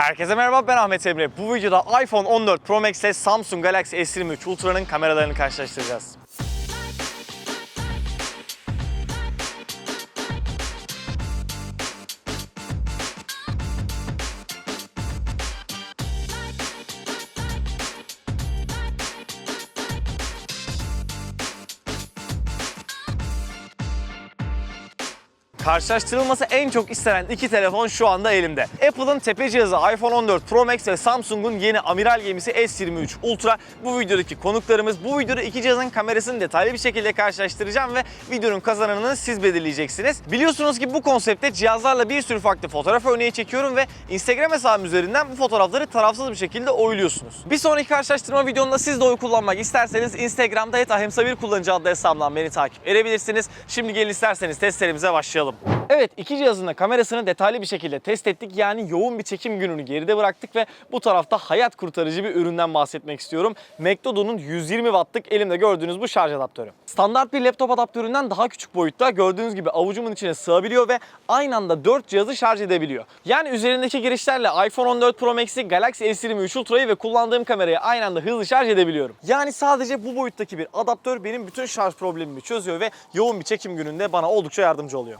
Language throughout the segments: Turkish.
Herkese merhaba ben Ahmet Emre. Bu videoda iPhone 14 Pro Max ile Samsung Galaxy S23 Ultra'nın kameralarını karşılaştıracağız. Karşılaştırılması en çok istenen iki telefon şu anda elimde. Apple'ın tepe cihazı iPhone 14 Pro Max ve Samsung'un yeni amiral gemisi S23 Ultra bu videodaki konuklarımız. Bu videoda iki cihazın kamerasını detaylı bir şekilde karşılaştıracağım ve videonun kazananını siz belirleyeceksiniz. Biliyorsunuz ki bu konseptte cihazlarla bir sürü farklı fotoğraf örneği çekiyorum ve Instagram hesabım üzerinden bu fotoğrafları tarafsız bir şekilde oyluyorsunuz. Bir sonraki karşılaştırma videomda siz de oy kullanmak isterseniz Instagram'da @ahemsa1 kullanıcı adlı hesabımdan beni takip edebilirsiniz. Şimdi gelin isterseniz testlerimize başlayalım. Evet iki cihazın da kamerasını detaylı bir şekilde test ettik. Yani yoğun bir çekim gününü geride bıraktık ve bu tarafta hayat kurtarıcı bir üründen bahsetmek istiyorum. Macdodo'nun 120 wattlık elimde gördüğünüz bu şarj adaptörü. Standart bir laptop adaptöründen daha küçük boyutta gördüğünüz gibi avucumun içine sığabiliyor ve aynı anda 4 cihazı şarj edebiliyor. Yani üzerindeki girişlerle iPhone 14 Pro Max'i, Galaxy S23 Ultra'yı ve kullandığım kamerayı aynı anda hızlı şarj edebiliyorum. Yani sadece bu boyuttaki bir adaptör benim bütün şarj problemimi çözüyor ve yoğun bir çekim gününde bana oldukça yardımcı oluyor.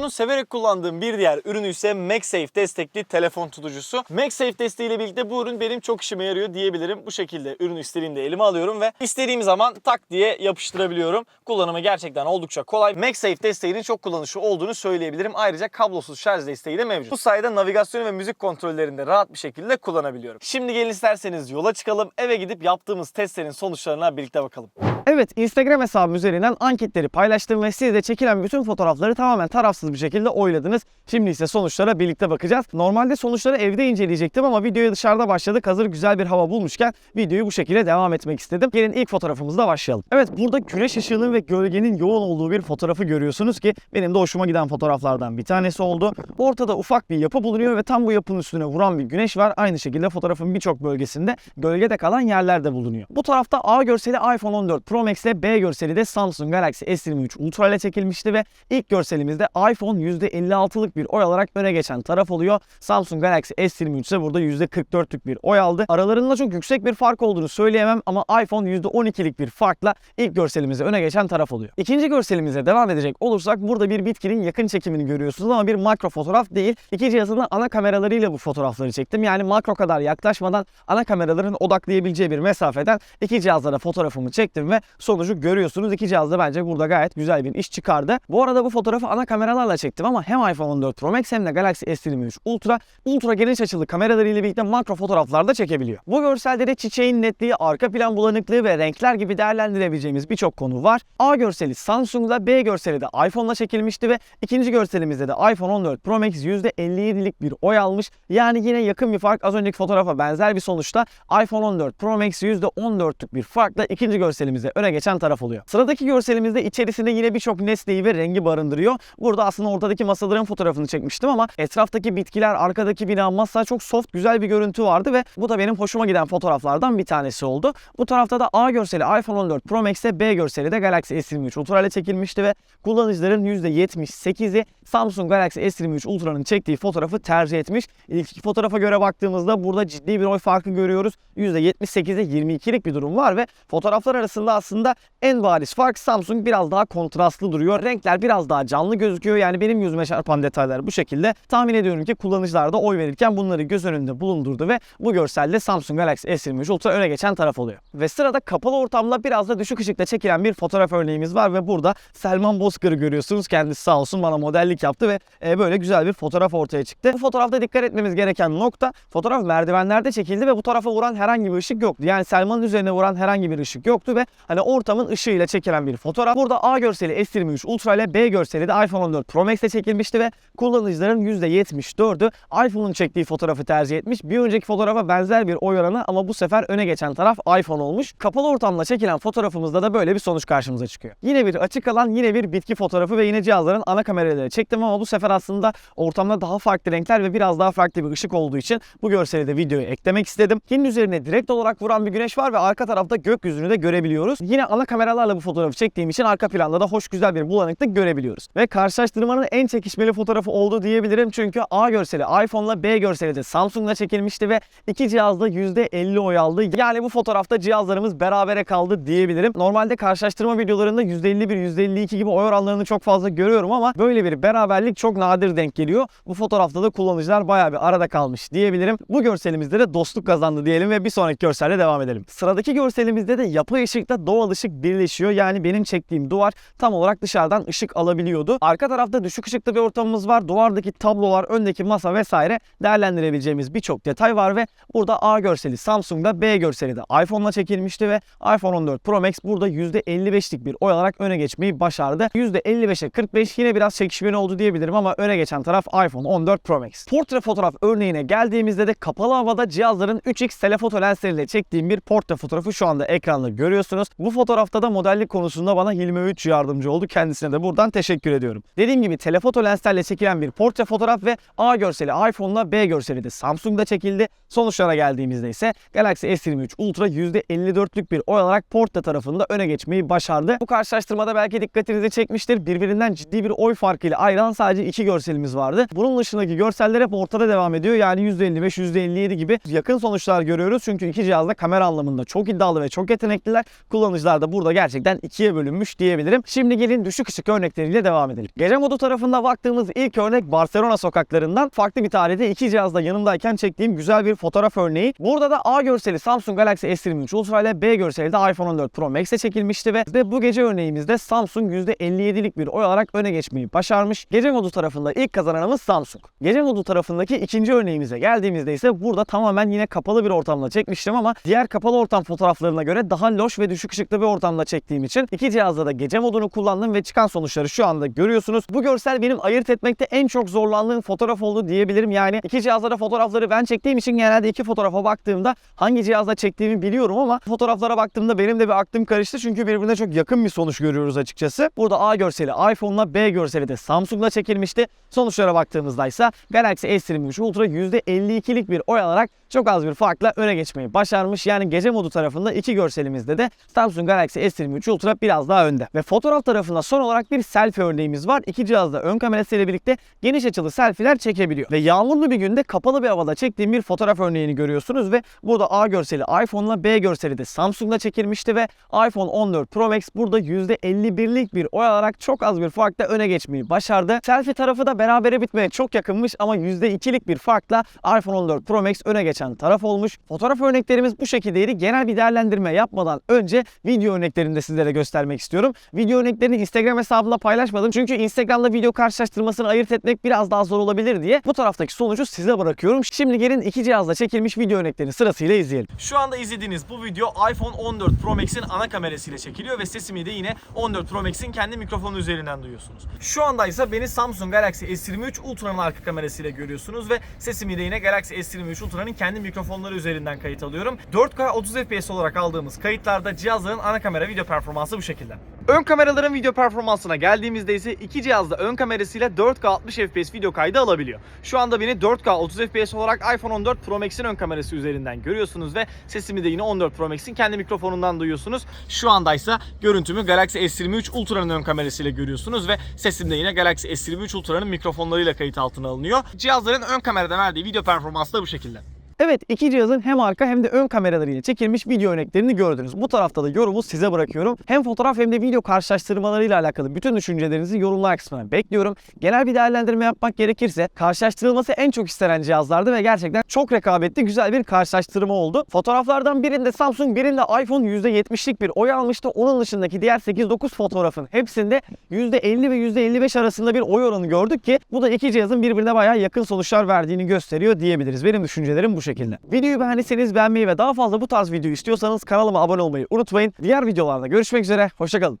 Macdodo'nun severek kullandığım bir diğer ürünü ise MagSafe destekli telefon tutucusu. MagSafe desteğiyle birlikte bu ürün benim çok işime yarıyor diyebilirim. Bu şekilde ürünü istediğimde elime alıyorum ve istediğim zaman tak diye yapıştırabiliyorum. Kullanımı gerçekten oldukça kolay. MagSafe desteğinin çok kullanışlı olduğunu söyleyebilirim. Ayrıca kablosuz şarj desteği de mevcut. Bu sayede navigasyon ve müzik kontrollerinde rahat bir şekilde kullanabiliyorum. Şimdi gelin isterseniz yola çıkalım. Eve gidip yaptığımız testlerin sonuçlarına birlikte bakalım. Evet, Instagram hesabım üzerinden anketleri paylaştım ve siz de çekilen bütün fotoğrafları tamamen tarafsız bir şekilde oyladınız. Şimdi ise sonuçlara birlikte bakacağız. Normalde sonuçları evde inceleyecektim ama videoya dışarıda başladık. Hazır güzel bir hava bulmuşken videoyu bu şekilde devam etmek istedim. Gelin ilk fotoğrafımızla başlayalım. Evet, burada güneş ışığının ve gölgenin yoğun olduğu bir fotoğrafı görüyorsunuz ki benim de hoşuma giden fotoğraflardan bir tanesi oldu. Ortada ufak bir yapı bulunuyor ve tam bu yapının üstüne vuran bir güneş var. Aynı şekilde fotoğrafın birçok bölgesinde gölgede kalan yerler de bulunuyor. Bu tarafta A görseli iPhone 14 Pro Max ile B görseli de Samsung Galaxy S23 Ultra ile çekilmişti ve ilk görselimizde iPhone %56'lık bir oy alarak öne geçen taraf oluyor. Samsung Galaxy S23 ise burada %44'lük bir oy aldı. Aralarında çok yüksek bir fark olduğunu söyleyemem ama iPhone %12'lik bir farkla ilk görselimizde öne geçen taraf oluyor. İkinci görselimize devam edecek olursak burada bir bitkinin yakın çekimini görüyorsunuz ama bir makro fotoğraf değil. İki cihazın ana kameralarıyla bu fotoğrafları çektim. Yani makro kadar yaklaşmadan ana kameraların odaklayabileceği bir mesafeden iki cihazlara fotoğrafımı çektim ve sonucu görüyorsunuz. İki cihaz da bence burada gayet güzel bir iş çıkardı. Bu arada bu fotoğrafı ana kameralarla çektim ama hem iPhone 14 Pro Max hem de Galaxy S23 Ultra ultra geniş açılı kameralarıyla birlikte makro fotoğraflar da çekebiliyor. Bu görselde de çiçeğin netliği, arka plan bulanıklığı ve renkler gibi değerlendirebileceğimiz birçok konu var. A görseli Samsung'la, B görseli de iPhone'la çekilmişti ve ikinci görselimizde de iPhone 14 Pro Max %57'lik bir oy almış. Yani yine yakın bir fark az önceki fotoğrafa benzer bir sonuçta iPhone 14 Pro Max %14'lük bir farkla ikinci görselimizde öne geçen taraf oluyor. Sıradaki görselimizde içerisinde yine birçok nesneyi ve rengi barındırıyor. Burada aslında ortadaki masaların fotoğrafını çekmiştim ama etraftaki bitkiler, arkadaki bina, masa çok soft güzel bir görüntü vardı ve bu da benim hoşuma giden fotoğraflardan bir tanesi oldu. Bu tarafta da A görseli iPhone 14 Pro Max'e B görseli de Galaxy S23 Ultra ile çekilmişti ve kullanıcıların %78'i Samsung Galaxy S23 Ultra'nın çektiği fotoğrafı tercih etmiş. İlk iki fotoğrafa göre baktığımızda burada ciddi bir oy farkı görüyoruz. %78'e 22'lik bir durum var ve fotoğraflar arasında aslında en bariz fark Samsung biraz daha kontrastlı duruyor. Renkler biraz daha canlı gözüküyor. Yani benim gözüme çarpan detaylar bu şekilde. Tahmin ediyorum ki kullanıcılar da oy verirken bunları göz önünde bulundurdu ve bu görselde Samsung Galaxy S23 Ultra öne geçen taraf oluyor. Ve sırada kapalı ortamda biraz da düşük ışıkta çekilen bir fotoğraf örneğimiz var ve burada Selman Bozkır'ı görüyorsunuz. Kendisi sağ olsun bana modellik yaptı ve e, böyle güzel bir fotoğraf ortaya çıktı. Bu fotoğrafta dikkat etmemiz gereken nokta fotoğraf merdivenlerde çekildi ve bu tarafa vuran herhangi bir ışık yoktu. Yani Selman'ın üzerine vuran herhangi bir ışık yoktu ve hani ortamın ışığıyla çekilen bir fotoğraf. Burada A görseli S23 Ultra ile B görseli de iPhone 14 Pro Max ile çekilmişti ve kullanıcıların %74'ü iPhone'un çektiği fotoğrafı tercih etmiş. Bir önceki fotoğrafa benzer bir oy oranı ama bu sefer öne geçen taraf iPhone olmuş. Kapalı ortamda çekilen fotoğrafımızda da böyle bir sonuç karşımıza çıkıyor. Yine bir açık alan, yine bir bitki fotoğrafı ve yine cihazların ana kameraları çektim ama bu sefer aslında ortamda daha farklı renkler ve biraz daha farklı bir ışık olduğu için bu görseli de videoya eklemek istedim. Yine üzerine direkt olarak vuran bir güneş var ve arka tarafta gökyüzünü de görebiliyoruz. Yine ana kameralarla bu fotoğrafı çektiğim için arka planda da hoş güzel bir bulanıklık görebiliyoruz. Ve karşılaştığımız Karşılaştırmanın en çekişmeli fotoğrafı oldu diyebilirim. Çünkü A görseli iPhone'la B görseli de Samsung'la çekilmişti ve iki cihazda %50 oy aldı. Yani bu fotoğrafta cihazlarımız berabere kaldı diyebilirim. Normalde karşılaştırma videolarında %51, %52 gibi oy oranlarını çok fazla görüyorum ama böyle bir beraberlik çok nadir denk geliyor. Bu fotoğrafta da kullanıcılar bayağı bir arada kalmış diyebilirim. Bu görselimizde de dostluk kazandı diyelim ve bir sonraki görselle devam edelim. Sıradaki görselimizde de yapay ışıkla doğal ışık birleşiyor. Yani benim çektiğim duvar tam olarak dışarıdan ışık alabiliyordu. Arka tarafta düşük ışıklı bir ortamımız var. Duvardaki tablolar, öndeki masa vesaire değerlendirebileceğimiz birçok detay var ve burada A görseli Samsung'da, B görseli de iPhone'la çekilmişti ve iPhone 14 Pro Max burada %55'lik bir oy alarak öne geçmeyi başardı. %55'e 45 yine biraz çekişmeli oldu diyebilirim ama öne geçen taraf iPhone 14 Pro Max. Portre fotoğraf örneğine geldiğimizde de kapalı havada cihazların 3x telefoto lensleriyle çektiğim bir portre fotoğrafı şu anda ekranda görüyorsunuz. Bu fotoğrafta da modellik konusunda bana Hilmi Öğüt yardımcı oldu. Kendisine de buradan teşekkür ediyorum. Dediğim gibi telefoto lenslerle çekilen bir portre fotoğraf ve A görseli iPhone'la B görseli de Samsung'da çekildi. Sonuçlara geldiğimizde ise Galaxy S23 Ultra %54'lük bir oy alarak portre tarafında öne geçmeyi başardı. Bu karşılaştırmada belki dikkatinizi çekmiştir. Birbirinden ciddi bir oy farkıyla ayrılan sadece iki görselimiz vardı. Bunun dışındaki görseller hep ortada devam ediyor. Yani %55, %57 gibi yakın sonuçlar görüyoruz. Çünkü iki cihaz da kamera anlamında çok iddialı ve çok yetenekliler. Kullanıcılar da burada gerçekten ikiye bölünmüş diyebilirim. Şimdi gelin düşük ışık örnekleriyle devam edelim. Gece tarafında baktığımız ilk örnek Barcelona sokaklarından farklı bir tarihte iki cihazda yanımdayken çektiğim güzel bir fotoğraf örneği. Burada da A görseli Samsung Galaxy S23 Ultra ile B görseli de iPhone 14 Pro Max'e çekilmişti ve de bu gece örneğimizde Samsung %57'lik bir oy alarak öne geçmeyi başarmış. Gece modu tarafında ilk kazananımız Samsung. Gece modu tarafındaki ikinci örneğimize geldiğimizde ise burada tamamen yine kapalı bir ortamda çekmiştim ama diğer kapalı ortam fotoğraflarına göre daha loş ve düşük ışıklı bir ortamda çektiğim için iki cihazda da gece modunu kullandım ve çıkan sonuçları şu anda görüyorsunuz. Bu görsel benim ayırt etmekte en çok zorlandığım fotoğraf oldu diyebilirim. Yani iki cihazda da fotoğrafları ben çektiğim için genelde iki fotoğrafa baktığımda hangi cihazda çektiğimi biliyorum ama fotoğraflara baktığımda benim de bir aklım karıştı çünkü birbirine çok yakın bir sonuç görüyoruz açıkçası. Burada A görseli iPhone'la B görseli de Samsung'la çekilmişti. Sonuçlara baktığımızda ise Galaxy S23 Ultra %52'lik bir oy alarak çok az bir farkla öne geçmeyi başarmış. Yani gece modu tarafında iki görselimizde de Samsung Galaxy S23 Ultra biraz daha önde. Ve fotoğraf tarafında son olarak bir selfie örneğimiz var. İki cihazda ön kamerasıyla birlikte geniş açılı selfie'ler çekebiliyor. Ve yağmurlu bir günde kapalı bir havada çektiğim bir fotoğraf örneğini görüyorsunuz ve burada A görseli iPhone'la B görseli de Samsung'la çekilmişti ve iPhone 14 Pro Max burada %51'lik bir oy alarak çok az bir farkla öne geçmeyi başardı. Selfie tarafı da berabere bitmeye çok yakınmış ama %2'lik bir farkla iPhone 14 Pro Max öne geçen taraf olmuş. Fotoğraf örneklerimiz bu şekildeydi. Genel bir değerlendirme yapmadan önce video örneklerini de sizlere göstermek istiyorum. Video örneklerini Instagram hesabımda paylaşmadım. Çünkü Instagram'da video karşılaştırmasını ayırt etmek biraz daha zor olabilir diye bu taraftaki sonucu size bırakıyorum. Şimdi gelin iki cihazla çekilmiş video örneklerini sırasıyla izleyelim. Şu anda izlediğiniz bu video iPhone 14 Pro Max'in ana kamerasıyla çekiliyor ve sesimi de yine 14 Pro Max'in kendi mikrofonu üzerinden duyuyorsunuz. Şu anda ise beni Samsung Galaxy S23 Ultra'nın arka kamerasıyla görüyorsunuz ve sesimi de yine Galaxy S23 Ultra'nın kendi mikrofonları üzerinden kayıt alıyorum. 4K 30 FPS olarak aldığımız kayıtlarda cihazların ana kamera video performansı bu şekilde. Ön kameraların video performansına geldiğimizde ise iki cihazda ön kamerasıyla 4K 60 FPS video kaydı alabiliyor. Şu anda beni 4K 30 FPS olarak iPhone 14 Pro Max'in ön kamerası üzerinden görüyorsunuz ve sesimi de yine 14 Pro Max'in kendi mikrofonundan duyuyorsunuz. Şu anda ise görüntümü Galaxy S23 Ultra'nın ön kamerasıyla görüyorsunuz ve sesim de yine Galaxy S23 Ultra'nın mikrofonlarıyla kayıt altına alınıyor. Cihazların ön kamerada verdiği video performansı da bu şekilde. Evet iki cihazın hem arka hem de ön kameralarıyla çekilmiş video örneklerini gördünüz. Bu tarafta da yorumu size bırakıyorum. Hem fotoğraf hem de video karşılaştırmalarıyla alakalı bütün düşüncelerinizi yorumlar kısmına bekliyorum. Genel bir değerlendirme yapmak gerekirse karşılaştırılması en çok istenen cihazlardı ve gerçekten çok rekabetli güzel bir karşılaştırma oldu. Fotoğraflardan birinde Samsung birinde iPhone %70'lik bir oy almıştı. Onun dışındaki diğer 8-9 fotoğrafın hepsinde %50 ve %55 arasında bir oy oranı gördük ki bu da iki cihazın birbirine bayağı yakın sonuçlar verdiğini gösteriyor diyebiliriz. Benim düşüncelerim bu şekilde. Videoyu beğendiyseniz beğenmeyi ve daha fazla bu tarz video istiyorsanız kanalıma abone olmayı unutmayın. Diğer videolarda görüşmek üzere. Hoşçakalın.